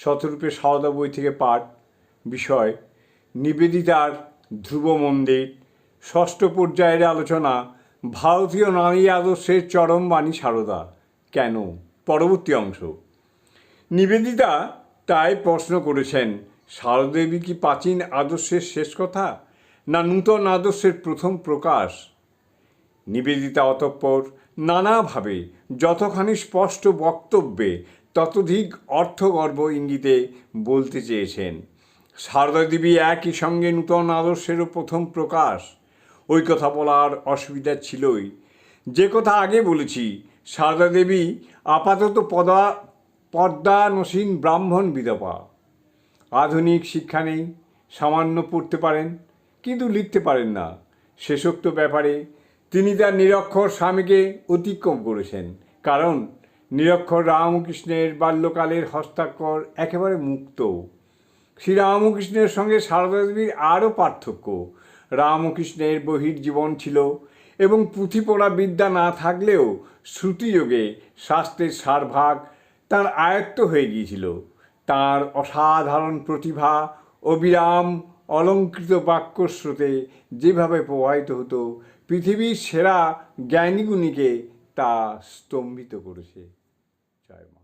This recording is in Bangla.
শতরূপে সারদা বই থেকে পাঠ, বিষয়, নিবেদিতার ধ্রুব মন্দির, ষষ্ঠ পর্যায়ের আলোচনা, ভারতীয় নারী আদর্শের চরম বাণী সারদা কেন? পরবর্তী অংশ। নিবেদিতা তাই প্রশ্ন করেছেন সারদেবী কি প্রাচীন আদর্শের শেষ কথা না নূতন আদর্শের প্রথম প্রকাশ? নিবেদিতা অতঃপর নানাভাবে যতখানি স্পষ্ট বক্তব্যে ততোধিক অর্থগর্ভ ইঙ্গিতে বলতে চেয়েছেন। দেবী একই সঙ্গে নূতন আদর্শেরও প্রথম প্রকাশ। ওই কথা বলার অসুবিধা ছিলই। যে কথা আগে বলেছি দেবী আপাতত পদা, পদ্মানসীন ব্রাহ্মণ বিধবা। আধুনিক শিক্ষা নেই, সামান্য পড়তে পারেন, কিন্তু লিখতে পারেন না। শেষোক্ত ব্যাপারে তিনি তার নিরক্ষর স্বামীকে অতিক্রম করেছেন, কারণ নিরক্ষর রামকৃষ্ণের বাল্যকালের হস্তাক্ষর একেবারে মুক্ত। শ্রীরামকৃষ্ণের সঙ্গে সারদা দেবীর আরও পার্থক্য। রামকৃষ্ণের বহির জীবন ছিল এবং পুঁথি পড়া বিদ্যা না থাকলেও শ্রুতিযোগে শাস্ত্রের সারভাগ তার আয়ত্ত হয়ে গিয়েছিল। তার অসাধারণ প্রতিভা, অবিরাম অলঙ্কৃত বাক্যস্রোতে যেভাবে প্রবাহিত হতো, পৃথিবীর সেরা জ্ঞানীগুণীকে তা স্তম্ভিত করেছে জয় মা